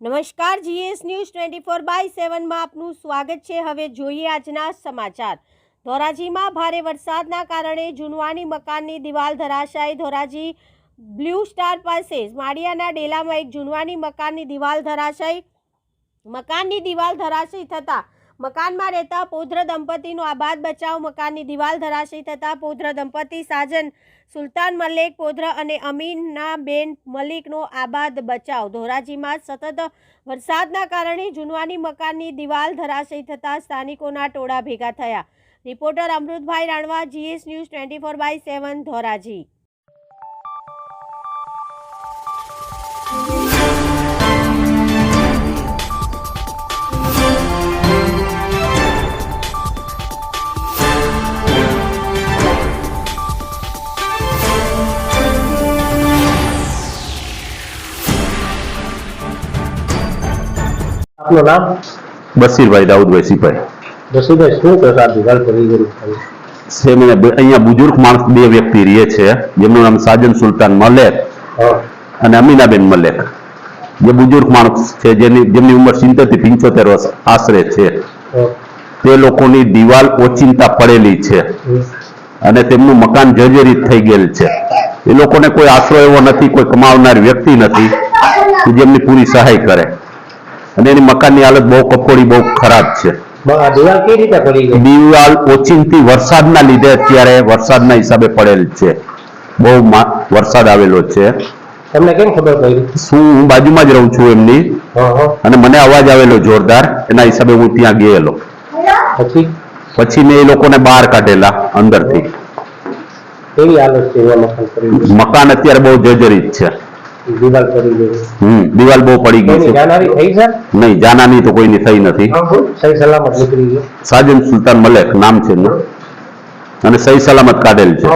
નમસ્કાર, GS news twenty four by સેવનમાં આપનું સ્વાગત છે. હવે જોઈએ આજના સમાચાર. ધોરાજીમાં ભારે વરસાદના કારણે જૂનવાની મકાનની દિવાલ ધરાશાયી. ધોરાજી બ્લુ સ્ટાર પાસે માળિયાના ડેલામાં એક જૂનવાની મકાનની દિવાલ ધરાશાયી. મકાનની દિવાલ ધરાશયી થતાં મકાનમાં રહેતા પોધ્ર દંપતીનો આબાદ બચાવ મકાનની દિવાલ ધરાશી થતાં પોધ્ર દંપતી સાજન સુલતાન મલિક, પોધ્ર અને અમીના બેન મલિકનો આબાદ બચાવ. ધોરાજીમાં સતત વરસાદના કારણે જૂનવાની મકાનની દિવાલ ધરાશી થતાં સ્થાનિકોના ટોળા ભેગા થયા. Reporter Amrutbhai Ranva, GS news twenty four by seven, Dhoraji. આપનું નામ? બસીરભાઈ દાઉદભાઈ સિપાઈ બસીરભાઈ શું પ્રકાર દિવાલ પડી છે? મને અહીંયા બુજુર્ગ માણસ બે વ્યક્તિ રહે છે. જેમનું નામ સાજન સુલતાન મલેક અને અમીનાબેન મલેક. જે બુજુર્ગ માણસ છે જેની જેમની ઉંમર સિત્તેરથી પંચોતેર વર્ષ આશરે છે. તે લોકોની દિવાલ ઓચિંતા પડેલી છે. અને તેમનું મકાન જર્જરિત થઈ ગયેલ છે. એ લોકોને કોઈ આશરો એવો નથી કોઈ કમાવનાર વ્યક્તિ નથી જેમની પૂરી સહાય કરે. અને એની મકાનની હાલત બહુ કફોડી બહુ ખરાબ છે. દિવાલ ઓચિંતી વરસાદના લીધે અત્યારે વરસાદના હિસાબે પડેલ છે. બહુ મા- વરસાદ આવેલો છે. તમને કેમ ખબર પડી? શું હું બાજુમાં જ રહું છું એમની. અને મને અવાજ આવેલો જોરદાર એના હિસાબે હું ત્યાં ગયેલો પછી? પછી મેં એ લોકોને બહાર કાઢેલા અંદરથી. કેવી હાલત છે મકાન અત્યારે બહુ જર્જરિત છે. દિવાલ પડી ગઈ. હમ દિવાલ બહુ પડી ગઈ છે. થઈ છે? નહીં જાનાની તો કોઈની થઈ નથી. સહી સલામત નીકળી ગઈ સાજન સુલતાન મલેક નામ છે અને સહી સલામત કાઢેલ છે.